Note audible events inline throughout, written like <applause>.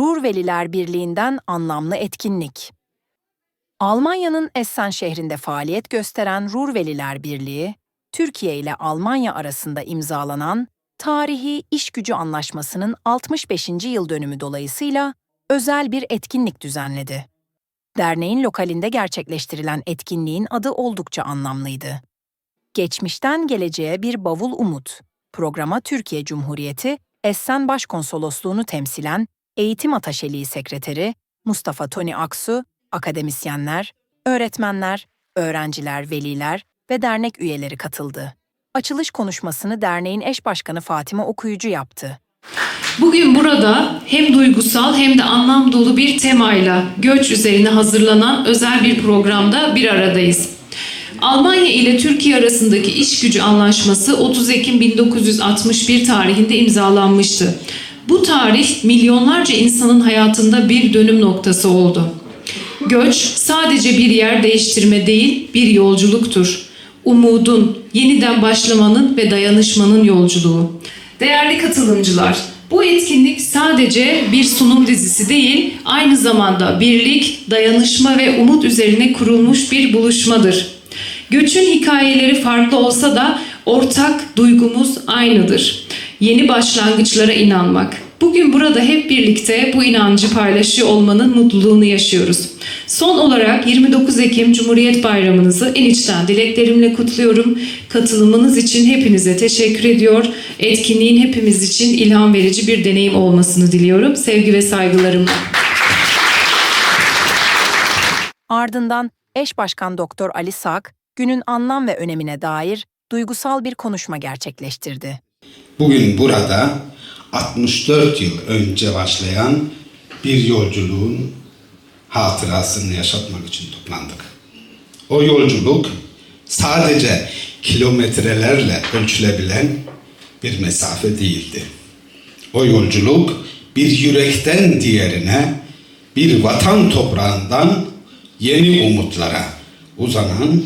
Ruhr Veliler Birliği'nden anlamlı etkinlik. Almanya'nın Essen şehrinde faaliyet gösteren Ruhr Veliler Birliği, Türkiye ile Almanya arasında imzalanan tarihi işgücü anlaşmasının 65. yıl dönümü dolayısıyla özel bir etkinlik düzenledi. Derneğin lokalinde gerçekleştirilen etkinliğin adı oldukça anlamlıydı. Geçmişten geleceğe bir bavul umut. Programa Türkiye Cumhuriyeti Essen Başkonsolosluğunu temsilen Eğitim Ataşeliği Sekreteri Mustafa Toni Aksu, akademisyenler, öğretmenler, öğrenciler, veliler ve dernek üyeleri katıldı. Açılış konuşmasını derneğin eş başkanı Fatime Okuyucu yaptı. Bugün burada hem duygusal hem de anlam dolu bir temayla göç üzerine hazırlanan özel bir programda bir aradayız. Almanya ile Türkiye arasındaki iş gücü anlaşması 30 Ekim 1961 tarihinde imzalanmıştı. Bu tarih milyonlarca insanın hayatında bir dönüm noktası oldu. Göç sadece bir yer değiştirme değil, bir yolculuktur. Umudun, yeniden başlamanın ve dayanışmanın yolculuğu. Değerli katılımcılar, bu etkinlik sadece bir sunum dizisi değil, aynı zamanda birlik, dayanışma ve umut üzerine kurulmuş bir buluşmadır. Göçün hikayeleri farklı olsa da ortak duygumuz aynıdır. Yeni başlangıçlara inanmak. Bugün burada hep birlikte bu inancı paylaşıyor olmanın mutluluğunu yaşıyoruz. Son olarak 29 Ekim Cumhuriyet Bayramınızı en içten dileklerimle kutluyorum. Katılımınız için hepinize teşekkür ediyor. Etkinliğin hepimiz için ilham verici bir deneyim olmasını diliyorum. Sevgi ve saygılarımla. Ardından eş başkan Doktor Ali Sak, günün anlam ve önemine dair duygusal bir konuşma gerçekleştirdi. Bugün burada 64 yıl önce başlayan bir yolculuğun hatırasını yaşatmak için toplandık. O yolculuk sadece kilometrelerle ölçülebilen bir mesafe değildi. O yolculuk bir yürekten diğerine, bir vatan toprağından yeni umutlara uzanan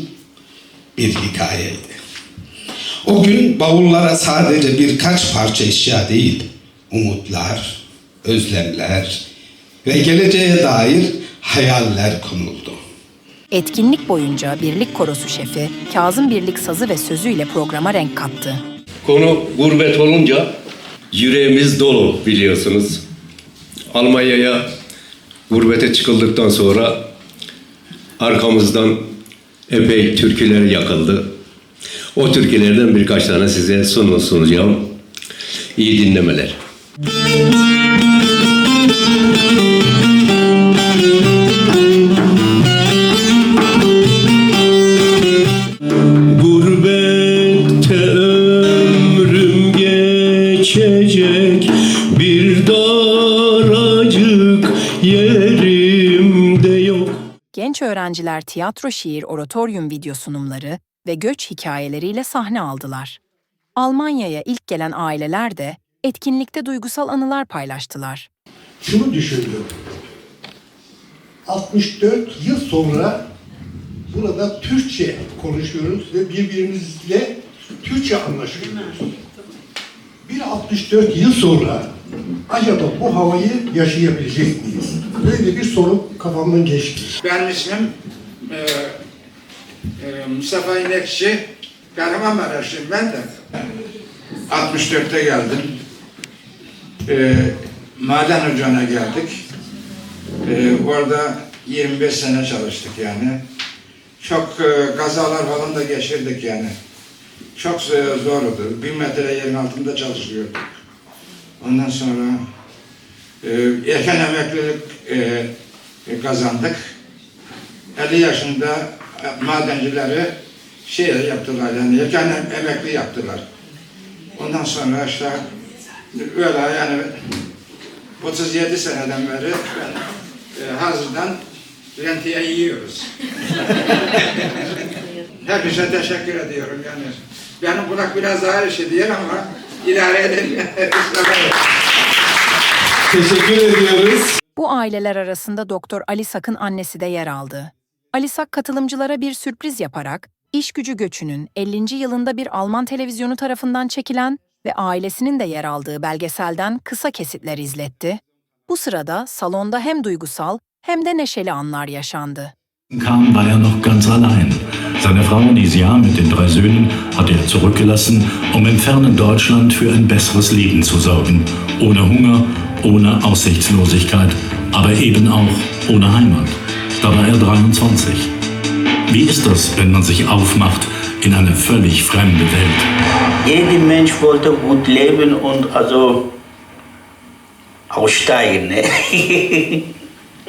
bir hikayeydi. O gün bavullara sadece birkaç parça eşya değil, umutlar, özlemler ve geleceğe dair hayaller konuldu. Etkinlik boyunca Birlik Korosu şefi Kazım Birlik sazı ve sözüyle programa renk kattı. Konu gurbet olunca yüreğimiz dolu biliyorsunuz. Almanya'ya gurbete çıkıldıktan sonra arkamızdan epey türküler yakıldı. O türkülerden birkaç tane size sunu sunacağım. İyi dinlemeler. Gurbette ömrüm geçecek bir daracık yerimde yok. Genç öğrenciler tiyatro şiir oratoryum video sunumları ve göç hikayeleriyle sahne aldılar. Almanya'ya ilk gelen aileler de etkinlikte duygusal anılar paylaştılar. şunu düşündüm. 64 yıl sonra burada Türkçe konuşuyoruz ve birbirimizle Türkçe anlaşıyoruz. Bir 64 yıl sonra acaba bu havayı yaşayabilecek miyiz? Böyle bir soru kafamdan geçti. Benim ismim e, e, Mustafa İnekçi. Kahramanmaraşlıyım ben de. 64'te geldim. E, maden ocağına geldik. E, orada 25 sene çalıştık yani. Çok e, kazalar falan da geçirdik yani. Çok e, zordu. Bin metre yerin altında çalışıyorduk. Ondan sonra e, erken emeklilik e, e, kazandık. 50 yaşında madencileri şey yaptılar yani erken emekli yaptılar. Ondan sonra işte öyle yani 37 seneden beri ben, e, hazırdan rentiye yiyoruz. <laughs> Hepinize teşekkür ediyorum yani. Benim kulak biraz ağır işi değil ama idare edin. Teşekkür ediyoruz. Bu aileler arasında Doktor Ali Sak'ın annesi de yer aldı. Ali Sak katılımcılara bir sürpriz yaparak iş gücü göçünün 50. yılında bir Alman televizyonu tarafından çekilen ve ailesinin de yer aldığı belgeselden kısa kesitler izletti Bu sırada salonda hem duygusal hem de neşeli anlar yaşandı. kam, war er noch ganz allein. Seine Frau Nisia mit den drei Söhnen hatte er zurückgelassen, um im fernen Deutschland für ein besseres Leben zu sorgen. Ohne Hunger, ohne Aussichtslosigkeit, aber eben auch ohne Heimat. Da war er 23. Wie ist das, wenn man sich aufmacht in eine völlig fremde Welt? Jeder Mensch wollte gut leben und also aussteigen. Ne?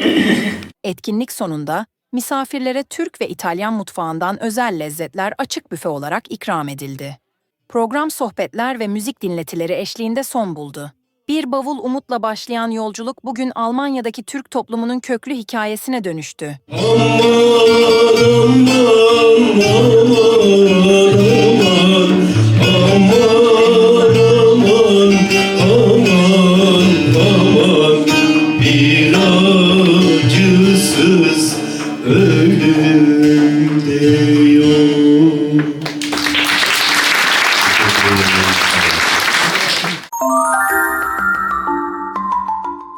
<laughs> Etkinlik sonunda misafirlere Türk ve İtalyan mutfağından özel lezzetler açık büfe olarak ikram edildi. Program sohbetler ve müzik dinletileri eşliğinde son buldu. Bir bavul umutla başlayan yolculuk bugün Almanya'daki Türk toplumunun köklü hikayesine dönüştü. De yok.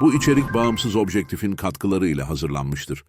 Bu içerik bağımsız objektifin katkılarıyla hazırlanmıştır.